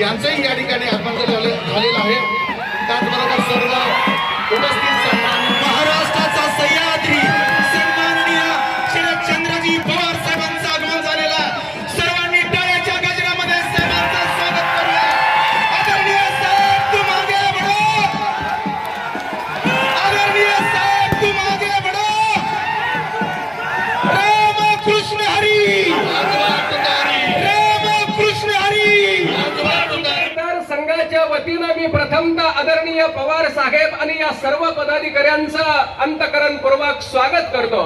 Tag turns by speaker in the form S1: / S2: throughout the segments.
S1: यांचंही या ठिकाणी आगमन
S2: पक्षाच्या वतीनं मी प्रथमतः आदरणीय पवार साहेब आणि या सर्व पदाधिकाऱ्यांचं अंतकरणपूर्वक स्वागत करतो.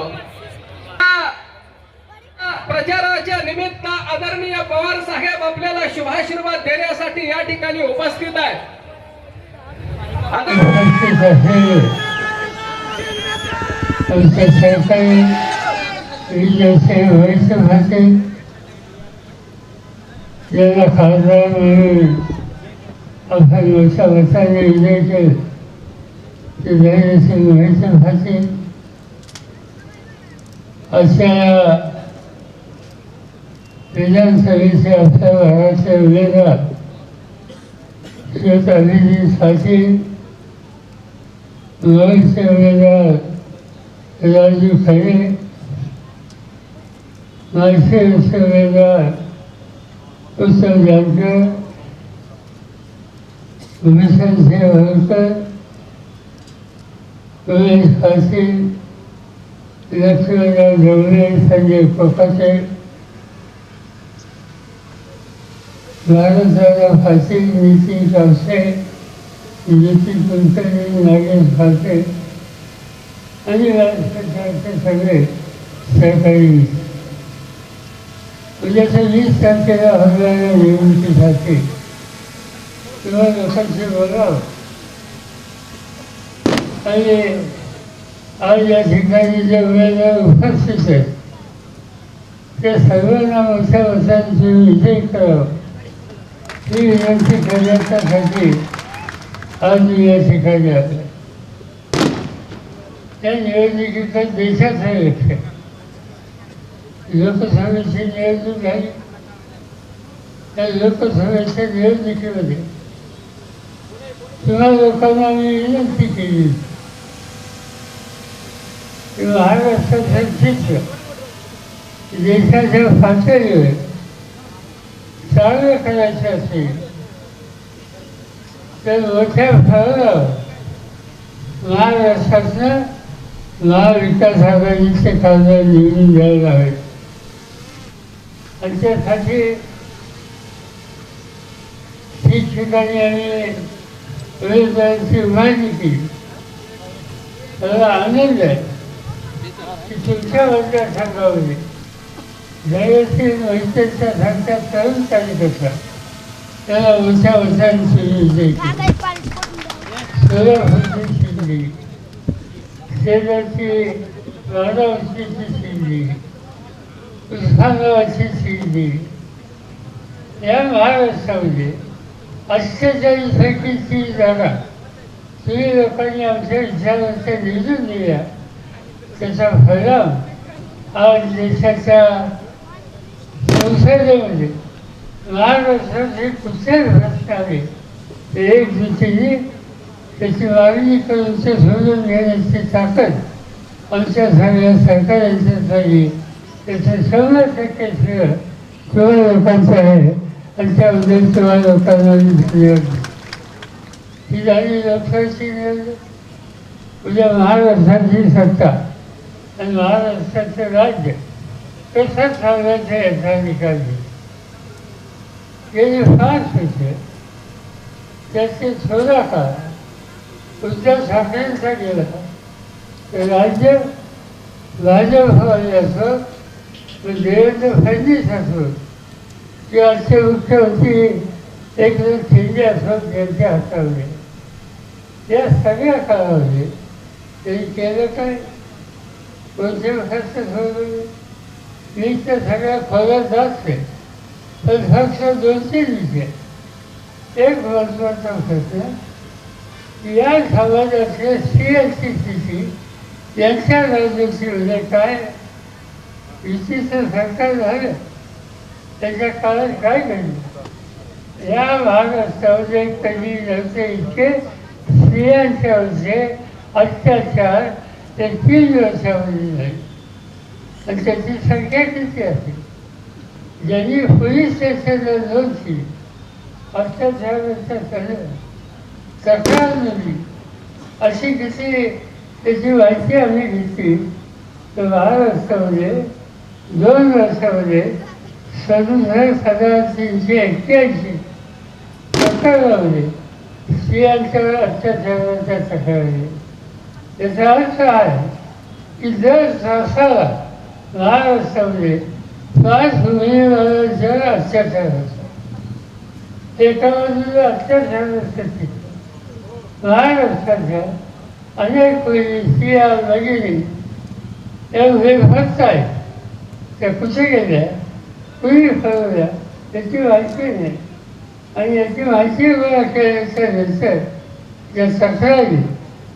S2: प्रचाराच्या निमित्त आदरणीय पवार साहेब आपल्याला शुभाशीर्वाद देण्यासाठी या ठिकाणी उपस्थित आहेत.
S3: खासदार म्हणून आपल्या मोठ्या ते धैर्यसिंग वरिष्ठ भाषे अशा आपल्या पाटील उमेदवार राजू खरे माळशेरचे उमेदवार उत्तम जानकर भूषणसिंह होळकर उमेश पाटील लक्ष्मणराव ढवळे संजय कोकाटे भारतदादा पाटील नितीन कावसे नितीन कुलकर्णी नागेश फाटे आणि राज्य सगळे सहकारी. उद्याच्या वीस तारखेला होणाऱ्या निवडणुकीसाठी किंवा लोकांशी बोलावं आणि आज या ठिकाणी जे उमेदवार उपस्थित आहेत त्या सर्वांना मोठ्या मतांची विजय करावं ही विनंती करण्यासाठी आज मी या ठिकाणी आलो त्या निवडणुकीचा देशाचा लक्ष आहे. लोकसभेची निवडणूक झाली त्या लोकसभेच्या निवडणुकीमध्ये तुम्हा लोकांना मी विनंती केली की महाराष्ट्राचं चित्र देशाच्या पातळीवर चांगलं करायचं असेल तर मोठ्या फळावर महाराष्ट्रातनं महाविकास आघाडीचे खासदार निवडून द्यायला हवे आणि त्यासाठी ठिकठिकाणी आम्ही उमेदवारांची माहिती. मला आनंद आहे की तुमच्या मतदारसंघामध्ये जयश्री वैद्यच्या सारख्या तरुण कार्यकर्ता त्याला मोठ्या मतांची सुरू द्यायची सोलापूरची शिंदे शेजारची राधावस्तीची शिंदे उस्मानाबादची शिंदे या महाराष्ट्रामध्ये अठ्ठेचाळीस ती जागा ती लोकांनी आमच्या विचारांच्या निवडून दिल्या. त्याचा परिणाम आज देशाच्या संसदेमध्ये. महाराष्ट्राचे कुठलेच प्रश्न आले ते एक दिशेने त्याची मागणी करून ते सोडून घेण्याची ताकद आमच्या सगळ्या सरकारांच्या झाली त्याचं शंभर टक्के श्रेय तुम्हा लोकांचं आहे. आणि त्याबद्दल तुम्हा लोकांना मी होती देतो. ही झाली लोकसभेची निवडणूक. उद्या महाराष्ट्राची सत्ता आणि महाराष्ट्राचं राज्य कसं सांगायचं याचा निकाल घेऊ गेले पाच वर्ष त्याचे थोडा काळ उद्धव ठाकरेंचा गेला. तर राज्य भाजपवाले असो देवेंद्र फडणवीस असो किंवा आजचे होती एकनाथ शिंदे असत त्यांच्या हातामध्ये. या सगळ्या काळामध्ये त्यांनी केलं काय? कोणते खर्च सोडवले मी तर सगळ्या खोल्यात जात नाही पण फक्त दोन तीन विषय एक महत्त्वाचा प्रश्न या समाजातले सी एस टी स्थिती यांच्या राजकीय काय? युतीचं सरकार झालं. त्याच्या काळात काय घडलं? या महाराष्ट्रामध्ये कधी नव्हते इतके स्त्रियांच्यावरचे अत्याचार ते तीन वर्षामध्ये झाले. आणि त्याची संख्या किती असेल ज्यांनी पोलीस स्टेशनला नोंद केली अत्याचाराचा तक्रार नोंदली अशी किती त्याची माहिती आम्ही घेतली. तर महाराष्ट्रामध्ये दोन वर्षामध्ये सदुसष्ट हजार तीनशे एक्क्याऐंशी तक्रारामध्ये स्त्रियांच्यावर अत्याचाराच्या तक्रारी याचा अर्थ आहे की जर दर तासाला महाराष्ट्रामध्ये पाच गुन्हेगारांच्यावर अत्याचार असतो एका बाजूला अत्याचार असतात महाराष्ट्राच्या अनेक मुली स्त्रिया भगिनी या बेफक्त आहेत त्या कुठे गेल्या कुणी फरवल्या याची माहिती नाही आणि याची माहिती गोळा केल्याच्यानंतर या तक्रारी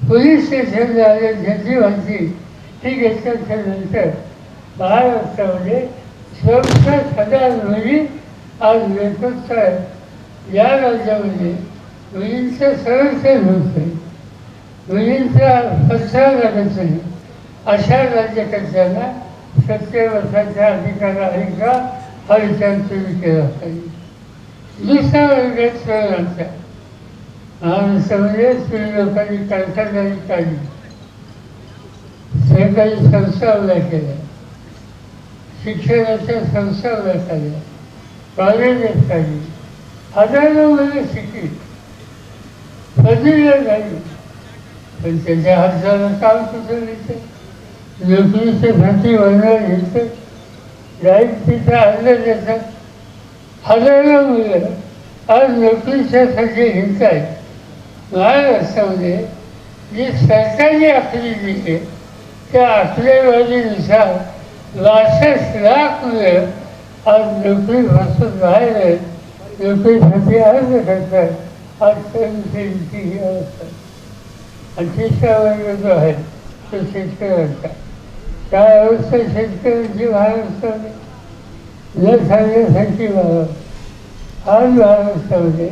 S3: पोलीस स्टेशनला आल्या ज्याची माहिती ती घेतल्याच्या नंतर महाराष्ट्रामध्ये चौसष्ट हजार मुली आज बेफक्त आहेत या राज्यामध्ये मुलींचं संरक्षण होत नाही मुलींचा प्रसार लागत नाही अशा राज्यकर्त्यांना सत्य वर्षाचा अधिकार आहे का हा विचार सुरू दुसरा म्हणजे स्वयंचा तरुणांचा म्हणजे स्त्री लोकांनी कारखानदारी काढली सरकारी संस्था उभ्या केल्या शिक्षणाच्या संस्था उभ्या केल्या कॉलेजेस काढली हजारो मुलं शिकली पदवीला झाली पण त्याच्या हाताला काम कुठं नोकरीचे भरती वळणार घेतं लाइट तिथं आणलं देतात. हजारो मुलं. आज नोकरीच्यासाठी घेत आहेत. महाराष्ट्रामध्ये म्हणजे, जी सरकारी आकडी दिली त्या आकडेवारीनुसार बासष्ट लाख मुलं आज नोकरीपासून बाहेर आहेत. नोकरीसाठी अर्ज करतात. आज कर्मचारीची ही अवस्था आणि तिसरा वर्ग जो आहे तो शेतकऱ्यांचा काय अवस्था शेतकऱ्यांची महाराष्ट्रामध्ये न सांगण्यासाठी मला आज महाराष्ट्रामध्ये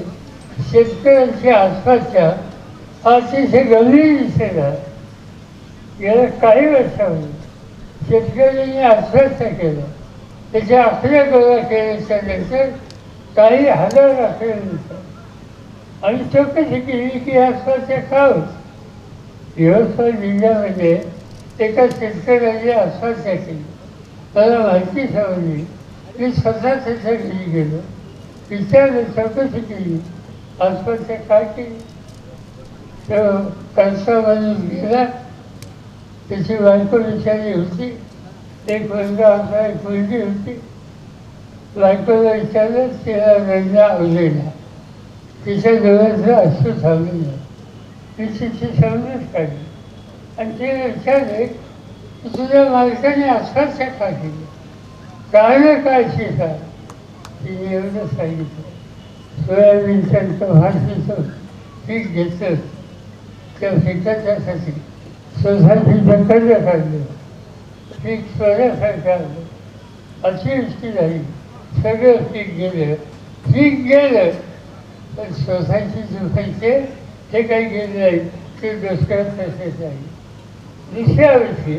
S3: शेतकऱ्यांची आसपासच्या अतिशय गंभीर दिसत गेल्या काही वर्षामध्ये शेतकऱ्यांनी आत्महत्या केलं. त्याच्या आखल्या गोळा केल्याच्यानंतर काही हजार आकडे आणि चौकशी केली की आत्महत्या का होत? यवतमाळ जिल्ह्यामध्ये एका शेतकऱ्याने आत्महत्या केली त्याला माहिती सांगली मी स्वतः त्याच्या घरी गेलो. विचारलं चौकशी केली. आत्महत्या काय केली? तर कळसा माणूस गेला. त्याची बायको विचारली होती. एक मुलगा होता एक मुलगी होती. बायकोला विचारलं तिला रंगा आवलेला तिच्या डोळ्याचं अश्रू थांबलेलं मी तिची समजूत काढली. आणि ते विचारले की तुझ्या मालकाने आत्महत्या का केली कारण काय शिका? तिने एवढं सांगितलं. सोयाबीनचं भाषेचं पीक घेतलं. त्या पिकाच्यासाठी सोसायटीचं कर्ज काढलं पीक सोन्यासारखं आलं. अतिवृष्टी झाली. सगळं पीक गेलं. पीक गेलं. पण सोसायटीचे पैसे हे काही गेले नाही. ते दुष्काळ तसेच आहे. दुसऱ्या वर्षी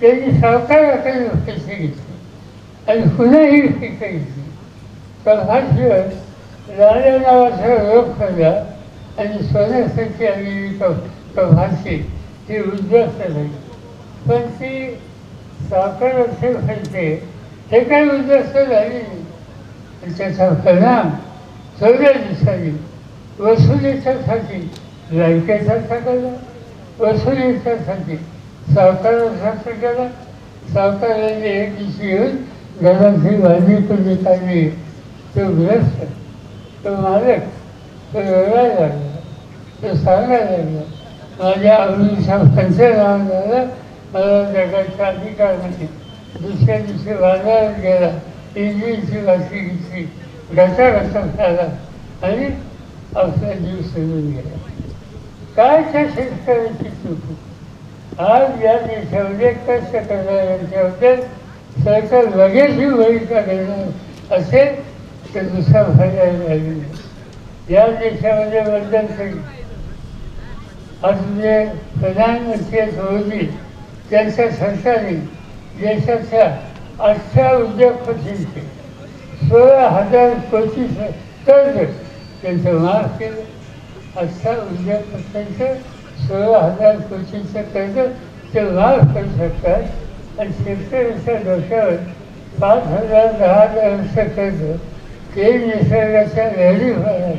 S3: त्यांनी सावकाराकडे पैसे घेतली आणि पुन्हा ही पिकं घेतली दिवस राजा नावाचा रोग पडला आणि सोन्यासाठी आलेली प्रभाषी ती उद्ध्वस्त झाली. पण ती सावकाराचे म्हणते हे काही उद्ध्वस्त झाली नाही. त्याचा परिणाम चौदा दिवसांनी वसुलीच्यासाठी बँकेचा टाकला वसुलीच्यासाठी सावकाराचा केला. सावकाराने एक दिवशी येऊन घरातली भाजी तुम्ही काढली तो ग्रस्त तो मालक तो रडायला लागला तो सांगायला लागला माझ्या आवडीचा पंचनामा झाला मला जगाचा अधिकार नाही दुसऱ्या दिवशी बाजारात गेला. इंग्लिशची वाशी घेतली. घसा घसा झाला. आणि आपला जीव सोडून गेला. काय त्या शेतकऱ्याची चूक आज या देशामध्ये कष्ट करणाऱ्यांच्याबद्दल सरकार लगेच भूमिका घेणार असेल तर दुसरा फायदा राहिलेला नाही. या देशामध्ये बदल आज जे प्रधानमंत्री होती त्यांच्या सरकारने देशाच्या अठरा उद्योगपतींचे सोळा हजार कोटी कर्ज त्यांचं माफ केलं. अठरा उद्योगपतींचं सोळा हजार कोटीचं कर्ज ते माफ करू शकतात. आणि शेतकऱ्याच्या डोक्यावर पाच हजार दहा हजाराचं कर्ज ते निसर्गाच्या लहरी आहे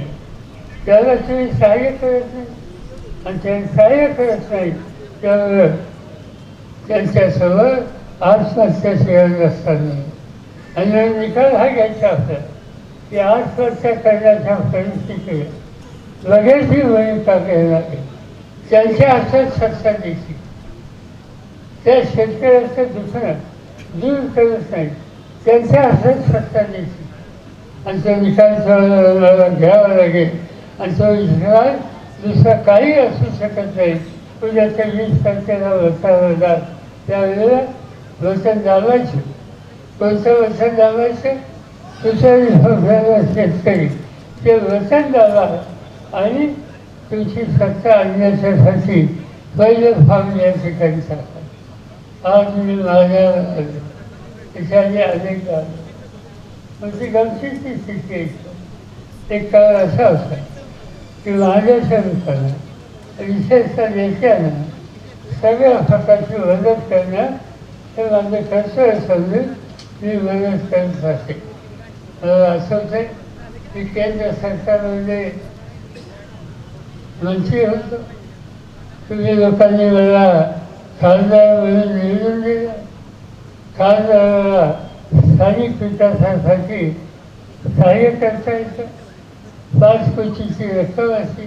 S3: त्याला तुम्ही सहाय्य करत नाही. आणि त्यांनी सहाय्य करत नाही त्यामुळं त्यांच्यासमोर आसपासच्या गरज असताना आणि निकाल हा घ्यायचा आपल्याला की आत्महत्या करण्याच्या परिस्थितीत लगेच ही भूमिका घेणार आहे त्यांच्या असतात सत्ता दिवशी त्या शेतकऱ्याचं दुसरं दूर करत नाही. त्यांच्या असतात सत्ता दिवशी आणि तो निकाल थोडा घ्यावा लागेल. आणि तो निकाल दुसरा काही असू शकत नाही. उद्याच्या वीस तारखेला वचन त्यावेळेला वचन दाबायचं कोणतं वचन दाबायचं दुसऱ्या शेतकरी. ते वचन दाबा आणि तुमची सत्ता आणण्याच्यासाठी पहिलं फार्म या ठिकाणी टाका आज मी माझ्या त्याच्याने अनेक आलो म्हणजे गमतीची स्थिती एक काळ असा होता की माझ्या लोकांना विशेषतः नेत्यांना सगळ्या प्रकारची मदत करण्यात हे माझं कर्तव्य समजून मी मदत करत असे मला असं होते की केंद्र सरकारमध्ये मंत्री होतो तुम्ही लोकांनी मला खासदार म्हणून निवडून दिलं खासदाराला स्थानिक विकासासाठी सहाय्य करता येतं पाच कोटीची रक्कम असते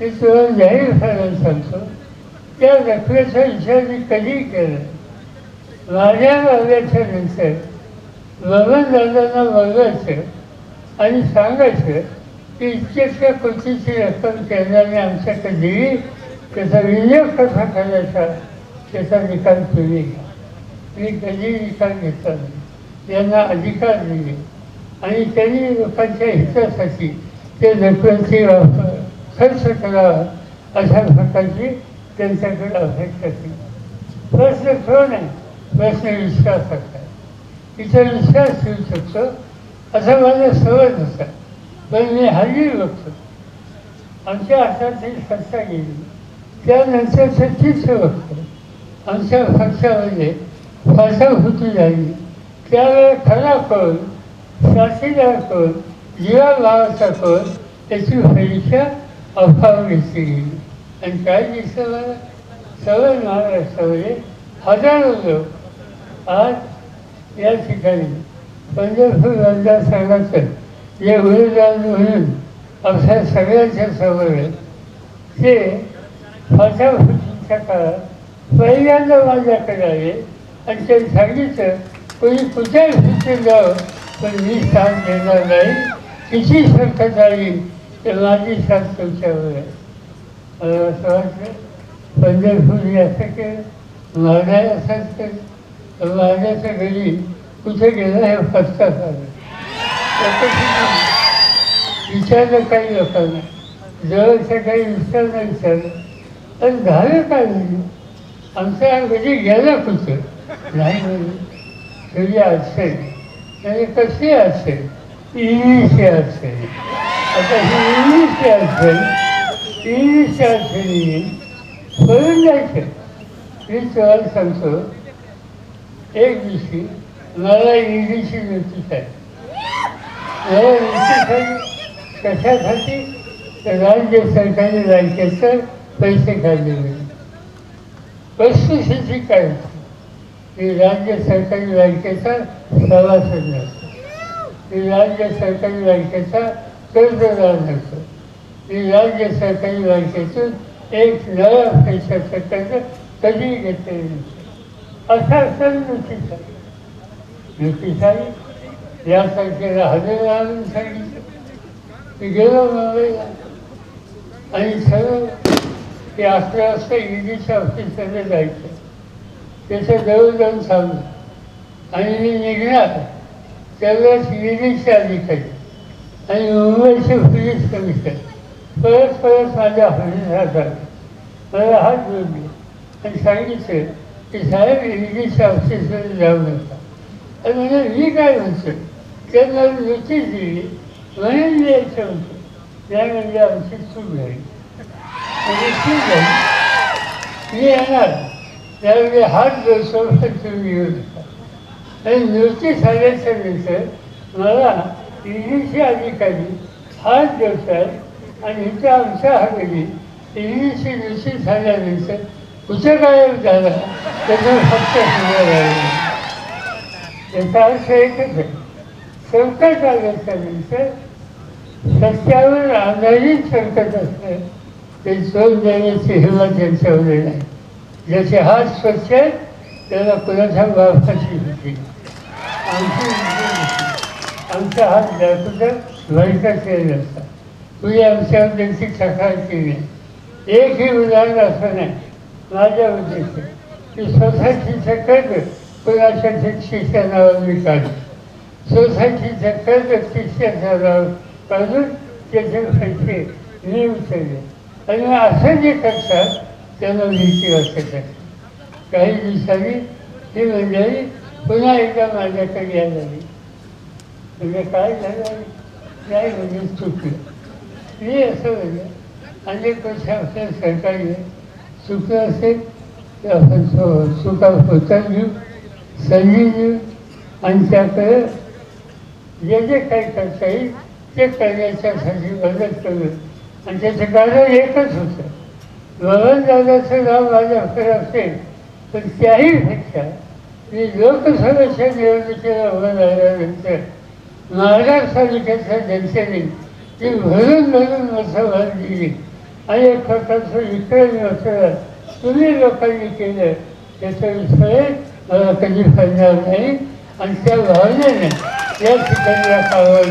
S3: ती तुला जाहीर करायला सांगतो त्या रकमेचा विचार मी कधी केला माझ्या मागण्याच्या नंतर बबन दादांना बघायचं आणि सांगायचं की इतक्या कोटीची रक्कम केंद्राने आमच्याकडे दिली त्याचा विनियोग कसा करायचा त्याचा निकाल तुम्ही घ्या. मी कधी निकाल घेतला नाही. यांना अधिकार दिले आणि त्यांनी लोकांच्या हितासाठी ते रकमेची वापर खर्च करावा अशा प्रकारची त्यांच्याकडे अपेक्षा केली. प्रश्न तो नाही. प्रश्न विश्वासाचा आहे. इथं विश्वास ठेवू शकतो असा माझा सवय होता. पण मी हल्ली बघतो. आमच्या हातातली सत्ता गेली. त्यानंतर तीच बघतो आमच्या पक्षामध्ये फसवणुकी झाली. त्यावेळेस खरा कोण साथीदार कोण जीवा भावाचा कोण त्याची परीक्षा अभाव घेतली गेली. आणि काय दिसलं मला सगळं महाराष्ट्रामध्ये हजारो लोक आज या ठिकाणी पंढरपूर मतदारसंघाचं जे उमेदवार होईल अशा सगळ्यांच्या समोर आहे ते फसवणुकीच्या काळात पहिल्यांदा माझ्याकडे आले आणि ते सांगितलं कोणी कुठे सुचून जावं? पण मी साथ देणार नाही. किती संकट आली तर माझी साथ तुमच्यावर. आहे मला असं वाटलं पंढरपूर असं केलं महाराज असंच केलं माझ्याच्या घरी कुठे गेलं हे फसका झालं विचारलं काही लोकांना. जवळच्या काही विचारलं विचारलं. पण झालं काय म्हणजे? आमच्या म्हणजे घरी गेलं कुठं? नाही म्हणजे. तुझी अडचण म्हणजे कशी असेल? इंग्लिशची अडचण आता ही इंग्लिशची अडचण इंग्लिश अडचणी करून जायचं. मी तुम्हाला सांगतो. एक दिवशी मला इंग्लिशची नोटीस आहे. कशासाठी तर राज्य सरकारी बँकेचं पैसे काढलेले वस्तुस्थिती काय होती राज्य सरकारी बँकेचा सभासद असतो की राज्य सरकारी बँकेचा कर्जदार असतो ही राज्य सरकारी बँकेतून एक नव्या पैशाचं कर्ज कधी घेतलेलं नसतं असा सण नोटीस आहे. नोटीस आली या तारखेला हजर आणून सांगितलं. मी गेलो मुंबईला. आणि सगळं ते अकरा वाजता ईडीच्या ऑफिसमध्ये जायचं. त्याचं जवळ जाऊन थांबलं आणि मी निघणार. त्यावेळेस ईडीचे अधिकारी आणि मुंबईचे पोलीस कमिशनर. परत परत माझ्या हॉटेल राहतात मला हात जोडले. आणि सांगितलं की साहेब ईडीच्या ऑफिसमध्ये जाऊ नका. आणि म्हणजे मी काय म्हणतो? त्यांना युती दिली म्हणून द्यायचं होतं म्हणतो नाही म्हणजे आमची चूक झाली. म्हणजे चूक झाली? मी येणार. त्यावेळी हात जोडतो तुम्ही येऊ नका आणि नोटीस आल्याच्यानंतर मला ईडीचे अधिकारी हात जोडतात आणि इथं आमच्या हाताने ईडीची नोटीस झाल्यानंतर कुठे काय झाला? त्याचं फक्त सुरू आलं त्याचा अर्थ एकच आहे. संकट आल्याच्यानंतर सत्यावर आधारित संकट असतं. ते सोड देण्याची हिंमत त्यांच्यावर नाही. ज्याचे हात स्वच्छ आहेत त्याला कुणाच्या बापाची होती. आमची आमचा हात दाखवता वाईटच केला असता. तुम्ही आमच्यावर त्यांची तक्रार केली. नाही एकही उदाहरण असं नाही. माझ्या उद्देश की स्वतःची कर्ज कुणाच्या शिक्षणावर नावावर मी काढली सोसायटीचं कर्ज शिष्याच्या नावावर काढून त्याचे पैसे मी उचलले आणि असं जे करतात त्यांना भीती वाटत आहे काही दिवसांनी ही मंडळी पुन्हा एकदा माझ्याकडे यायला लागली म्हणजे काय झालं नाही म्हणजे चुकलं मी असं म्हणजे अनेक वर्ष आपल्या सरकारी चुकलं असेल तर आपण चुका होतात घेऊ संधी घेऊ आणि त्याकडे जे जे काही करता येईल ते करण्याच्यासाठी मदत करू आणि त्याचं कारण एकच होतं. दादाचं नाव माझ्याकडे असेल पण त्याहीपेक्षा मी लोकसभेच्या निवडणुकीला उभं राहिल्यानंतर महाराष्ट्र तालुक्याच्या जनतेने ती भरून भरून मतं दिली. आणि एक प्रकारचं विक्रमी असं तुम्ही लोकांनी केलं त्याचं विषय मला कधी फायदा नाही. आणि त्या भावनेने या ठिकाणी या कामावर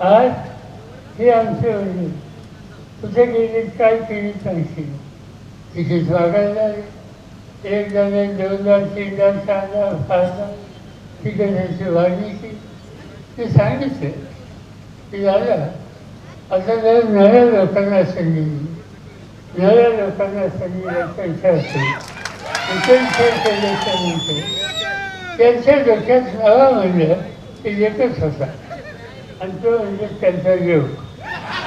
S3: आज हे आमचे वडील कुठे गेले काय केली सांगशील तिथे स्वागत झाले एकदा नाही दोनदा तीनदा चारदा पाचदा तिकडे त्याची वाढली की ते सांगितले की झालं आता जर नव्या लोकांना संधी दिली नव्या लोकांना संधी त्यांच्या इच्छा असेल इतर केल्याच्यानंतर त्यांच्या डोक्यात नवा म्हणलं की येतच होता. आणि तो म्हणजे त्यांचा योग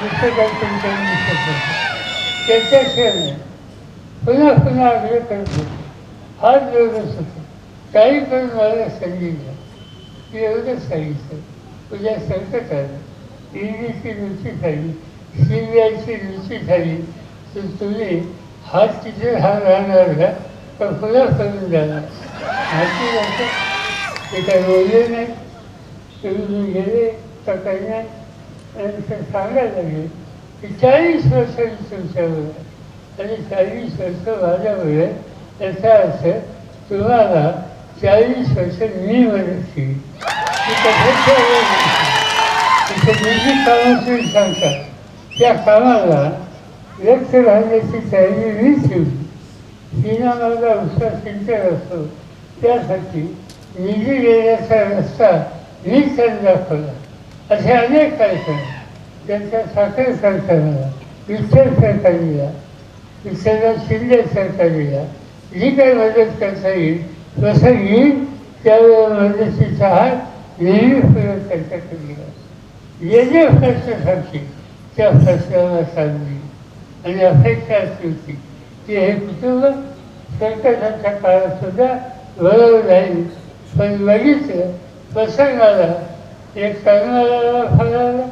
S3: दुसरं त्यांच्या दिसत पुन्हा पुन्हा आग्रह करत होते. हात जोडत होतो. काही करून मला सांगितलं. द्या की एवढंच सांगितलं. तुझ्या संकट आलं ईडीची रुची झाली सी बी आयची रुची झाली तर तुम्ही हात तिथे हा राहणार का? तर पुन्हा करून जाणार. माहिती जातं ते काही बोलले नाही तुम्ही गेले तर काही नाही आणि सांगायला लागले की चाळीस वर्षांनी तुमच्यावर आणि चाळीस वर्ष माझ्यावर याचा अर्थ तुम्हाला चाळीस वर्ष मी मदत केली ती कशाच्या तिथे जी सांगतात त्या कामाला व्यक्त राहण्याची तयारी मी ठेवली तिनं माझा उत्साह सिंचन असतो त्यासाठी निधी देण्याचा रस्ता मी त्यांनी दाखवला असे अनेक कार्यक्रम त्यांच्या साखर कारखान्याला विठ्ठल सरकारीला विठ्ठलराव शिंदे सरकारीला जी काही मदत करता येईल तसं येईल त्यावेळेला मदतीचा हात नेहमी परत त्यांच्याकडे गेला जे जे प्रश्न सांगतील त्या प्रश्नाला सांगली आणि अपेक्षा अशी होती की हे कुटुंब सरकारच्या काळात सुद्धा बरोबर राहील पण बघितलं प्रसंगाला एक करणाऱ्याला फळाला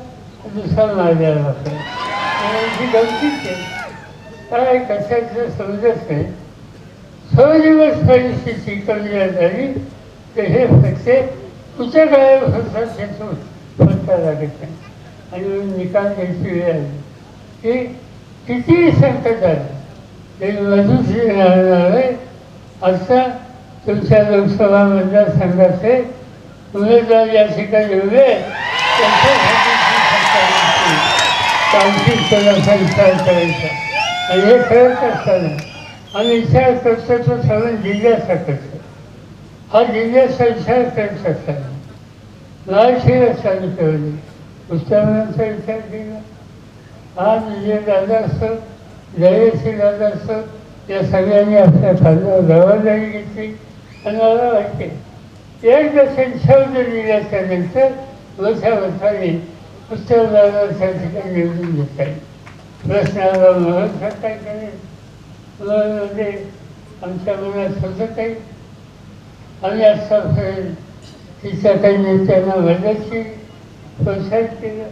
S3: दुसरा माझ्याला फळा ही गमतीच आहे. काय कशाचं समजत नाही दिवस परिस्थिती कमी झाली तर हे फक्त कुठे काय होतात त्यातून म्हणता लागत नाही. आणि निकाल द्यायची वेळ आली. की कितीही संकट आलं. ते मधुश्री राहणार आहे असं तुमच्या लोकसभा मतदारसंघाचे उमेदवार या. ठिकाणी उभे त्यांच्यासाठी विचार करायचा. आणि हे करत असताना आम्ही विचार करतो तो सर्व जिल्ह्याचा करतो हा जिल्ह्याचा विचार करत असताना लालशिरा चालू ठेवली पुस्तकांचा विचार केला. आज विजय दादा असत जयश्री दादा असत या सगळ्यांनी आपल्या खांद्यावर जबाबदारी घेतली. मला वाटते एक दर्शन शब्द दिल्याच्या नंतर वर्षा वर्षाने पुस्तक दादाच्या ठिकाणी निवडून घेता येईल. प्रश्नाला महत्त्व करता येईल मुलांमध्ये आमच्या मनात सतत आहे. आम्ही आजकालपर्यंत तिच्या काही नेत्यांना मदतची प्रोत्साहित केलं.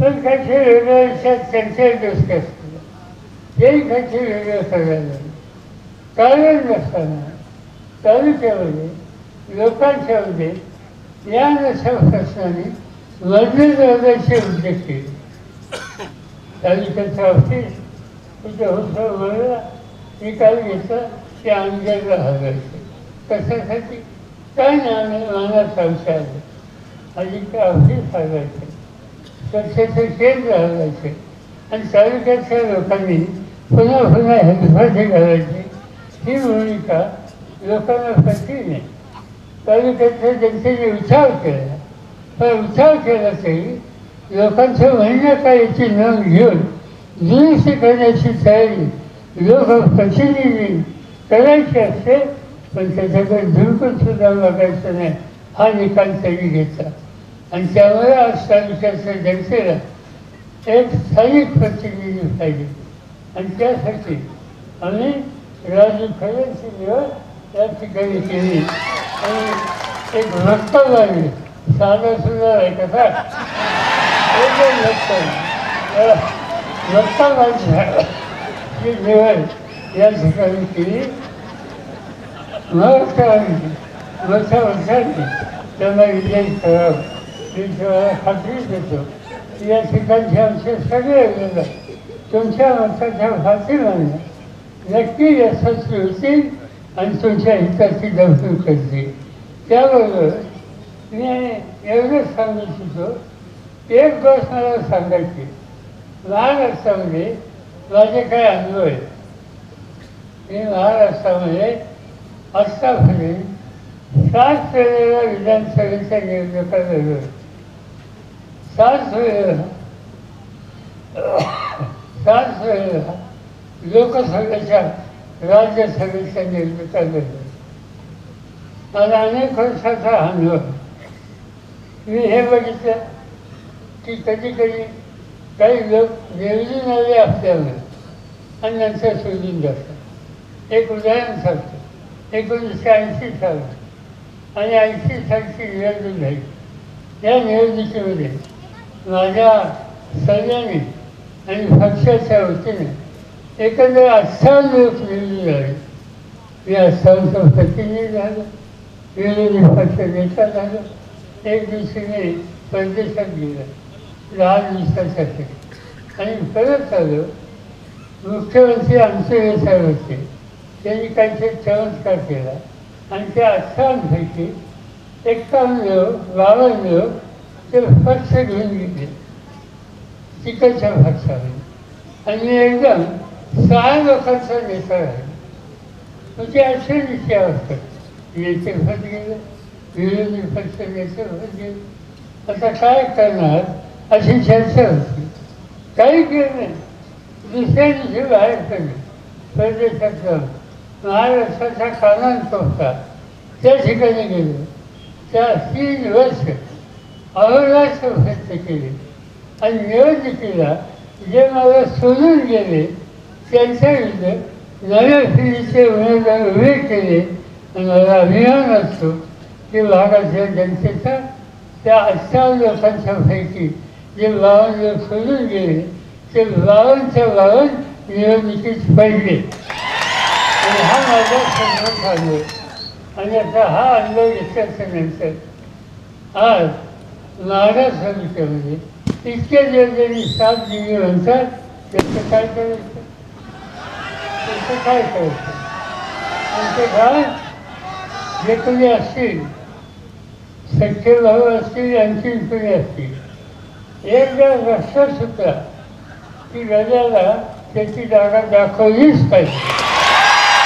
S3: पण काही वेगळ्या त्यांच्या त्यांच्याही डिस्कस केलं तेही काही वेगळं करायला कारण नसताना तालुक्यामध्ये लोकांच्यामध्ये या नशा प्रश्नाने मधले जाण्याचे उद्योग केले. तालुक्याचा ऑफिस तिथे होतं मला निकाल घेतला ते आमच्याकडे हवायचे कशासाठी? काय नाही मला संशय आलं आणि ते ऑफिस हवायचे स्वच्छतेचे केंद्र हवायचे आणि तालुक्याच्या लोकांनी पुन्हा पुन्हा हेल्पाठी घालायची. ही भूमिका लोकांना पटली नाही. तालुक्याच्या जनतेने विचार केला पण विचार केला तरी लोकांचं म्हणणं काय याची नोंद घेऊन दुरुस्ती करण्याची तयारी लोकप्रतिनिधी करायची असते? पण त्याच्याकडे धुडकून सुद्धा बघायचं नाही. हा निकाल त्यांनी घेतला. आणि त्यामुळे आज तालुक्याच्या जनतेला एक स्थानिक प्रतिनिधी पाहिजे. आणि त्यासाठी आम्ही राजू खरेंची निवड या ठिकाणी केली. आणि एक वक्तव्य साधं सुद्धा म्हणजे आहे कसा एकदम वक्तव्य वक्तव्याची निवड या ठिकाणी केली. मग वर्ष वर्षांनी त्यांना विजय करावं मी तुम्हाला खात्री देतो. की या ठिकाणचे आमचे सगळे लोक तुमच्या मताच्या खात्रीमाने नक्की यशस्वी होतील आणि तुमच्या हिताची दखल करते त्याबरोबर मी एवढंच सांगू इच्छितो एक गोष्ट मला सांगायची महाराष्ट्रामध्ये माझे काय अनुभव आहे मी महाराष्ट्रामध्ये आत्तापर्यंत सात वेळेला विधानसभेच्या निवडणुका लढलो सात वेळेला सात वेळेला लोकसभेच्या राज्यसभेच्या निवडणुका झाली मला अनेक वर्षाचा अनुभव. मी हे बघितलं की कधी कधी काही लोक निवडून आले आपल्याला आणि नंतर सोडून जातात. एक उदाहरण सांगतो. एकोणीसशे ऐंशी साल आणि ऐंशी सालची निवडणूक झाली. या निवडणुकीमध्ये माझ्या सगळ्यांनी आणि पक्षाच्या वतीने एकंदर अठ्ठावन्न लोक निवडून आले मी अठ्ठावन्नचा प्रतिनिधी झालो. विरोधी पक्ष नेता झालो. एक दिवशी मी परदेशात गेलो. दहा दिवसासाठी आणि परत आलो. मुख्यमंत्री आमचे साहेब होते. त्यांनी काहीतरी चमत्कार केला. आणि त्या अठ्ठावन्नपैकी एक्कावन्न लोक बावन्न लोक ते पक्ष घेऊन गेले. तिकडच्या पक्षाने आणि एकदम सहा लोकांचा नेता आहे? म्हणजे असे नेते असतात. नेते होत गेले विरोधी पक्ष नेते होत गेले आता काय करणार? अशी चर्चा होती. काही केलं नाही. दुसऱ्या दिवशी बाहेर पडले. परदेशातलं महाराष्ट्राचा कानांत होता त्या ठिकाणी गेलो. त्या तीन वर्ष अहोरात्र प्रयत्न केले. आणि निवडणुकीला जे मला सोडून गेले त्यांच्या विरुद्ध नव्या उमेदवार उभे केले. आणि मला अभिमान असतो की भागातल्या जनतेचा त्या अठ्ठावन्न लोकांच्या पैकी जे बावन लोक सोडून गेले ते बावनच्या बावन निवडणुकीत पडले. आणि हा माझा संघर्ष अनुभव आणि आता हा अनुभव घेतल्याच्या नंतर आज महाराज समितीमध्ये इतके ज्यांनी साथ दिली म्हणतात त्याचं काय करायचं? त्यांचं काय करायचं? त्यांचे काय जे कोणी असतील सख्खे भाऊ असतील यांची कोणी असतील. एकदा रस्ता सुद्धा की राजाला त्याची जागा दाखवलीच पाहिजे.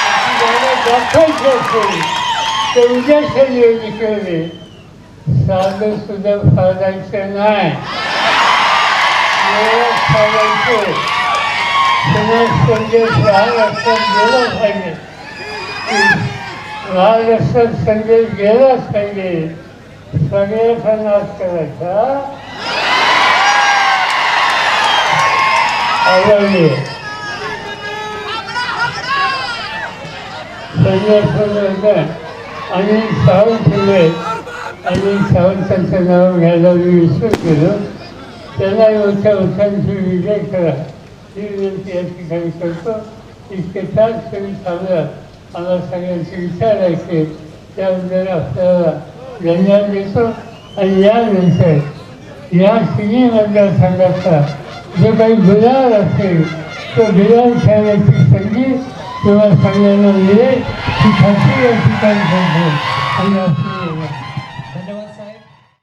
S3: त्याची जागा दाखवायची असेल तेवढ्या नियोजन केले साधं सुद्धा फायदायचं नाही. फायदायचं पुन्हा संदेश महाराष्ट्रात गेला पाहिजे. महाराष्ट्रात संदेश गेलाच पाहिजे. सगळ्याचा नाश करायचा. आवडले. संदेश आणि सावंत ठेवले आणि सावंतांचं नाव घ्यायला मी विसरू केलं त्यांना मोठ्या उत्साहांची विजय करा. ही विनंती या ठिकाणी करतो इतके तास तुम्ही थांबला आम्हाला सगळ्यांचे विचार ऐकले त्याबद्दल आपल्याला धन्यवाद देतो आणि यानंतर या तिन्ही मतदारसंघाचा जो काही गुलाल असेल तो गुलाल खेळण्याची संधी किंवा सगळ्यांना मिळेल ही खात्री या ठिकाणी आणि